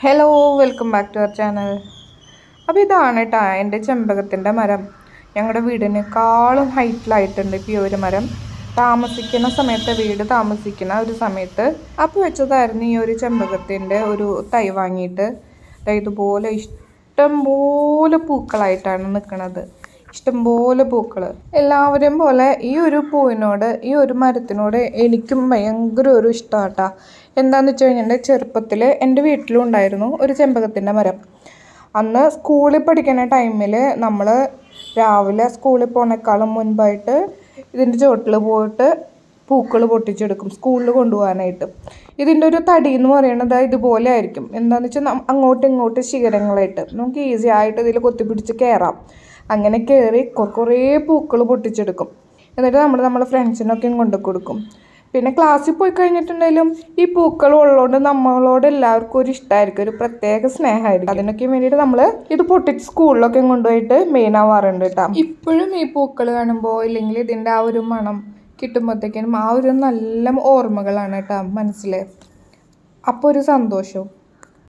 Hello welcome back to our channel അപ്പോൾ ഇതാണ് കേട്ടോ എന്റെ ചെമ്പകത്തിന്റെ മരം. ഞങ്ങളുടെ വീടിനേക്കാളും ഹൈറ്റിലായിട്ടുണ്ട് ഇപ്പോൾ ഈ ഒരു മരം. താമസിക്കുന്ന സമയത്ത് വീട് താമസിക്കുന്ന ഒരു സമയത്ത് അപ്പോൾ വെച്ചതായിരുന്നു ഈ ഒരു ചെമ്പകത്തിന്റെ ഒരു തൈ വാങ്ങിയിട്ട് ഇതുപോലെ ഇതുപോലെ ഇഷ്ടംപോലെ പൂക്കളായിട്ടാണ് നിൽക്കുന്നത് ഇഷ്ടംപോലെ പൂക്കൾ എല്ലാവരെയും പോലെ ഈ ഒരു പൂവിനോട് ഈ ഒരു മരത്തിനോട് എനിക്കും ഭയങ്കര ഒരു ഇഷ്ടമാട്ടാ എന്താണെന്ന് വെച്ച് കഴിഞ്ഞാൽ ചെറുപ്പത്തിൽ എന്റെ വീട്ടിലും ഉണ്ടായിരുന്നു ഒരു ചെമ്പകത്തിന്റെ മരം. അന്ന് സ്കൂളിൽ പഠിക്കുന്ന ടൈമിൽ നമ്മൾ രാവിലെ സ്കൂളിൽ പോണേക്കാളും മുൻപായിട്ട് ഇതിന്റെ ചുവട്ടിൽ പോയിട്ട് പൂക്കൾ പൊട്ടിച്ചെടുക്കും സ്കൂളിൽ കൊണ്ടുപോകാനായിട്ട്. ഇതിന്റെ ഒരു തടി എന്ന് പറയുന്നത് ഇതുപോലെ ആയിരിക്കും. എന്താണെന്ന് വെച്ചാൽ അങ്ങോട്ടും ഇങ്ങോട്ടും ശിഖരങ്ങളായിട്ട്. നമുക്ക് ഈസി ആയിട്ട് ഇതിൽ കൊത്തിപ്പിടിച്ച് കയറാം അങ്ങനെ കയറി കുറേ പൂക്കൾ പൊട്ടിച്ചെടുക്കും. എന്നിട്ട് നമ്മൾ നമ്മളെ ഫ്രണ്ട്സിനൊക്കെ കൊണ്ടു കൊടുക്കും. പിന്നെ ക്ലാസ്സിൽ പോയി കഴിഞ്ഞിട്ടുണ്ടെങ്കിലും ഈ പൂക്കൾ ഉള്ളതുകൊണ്ട് നമ്മളോട് എല്ലാവർക്കും ഒരു ഇഷ്ടമായിരിക്കും ഒരു പ്രത്യേക സ്നേഹമായിരിക്കും. അതിനൊക്കെ വേണ്ടിയിട്ട് നമ്മൾ ഇത് പൊട്ടിച്ച് സ്കൂളിലൊക്കെ കൊണ്ടുപോയിട്ട് മെയിൻ ആവാറുണ്ട് കേട്ടോ. ഇപ്പോഴും ഈ പൂക്കൾ കാണുമ്പോൾ ഇല്ലെങ്കിൽ ഇതിന്റെ ആ ഒരു മണം കിട്ടുമ്പോഴത്തേക്കും ആ ഒരു നല്ല ഓർമ്മകളാണ് കേട്ടോ മനസ്സിൽ അപ്പോൾ ഒരു സന്തോഷവും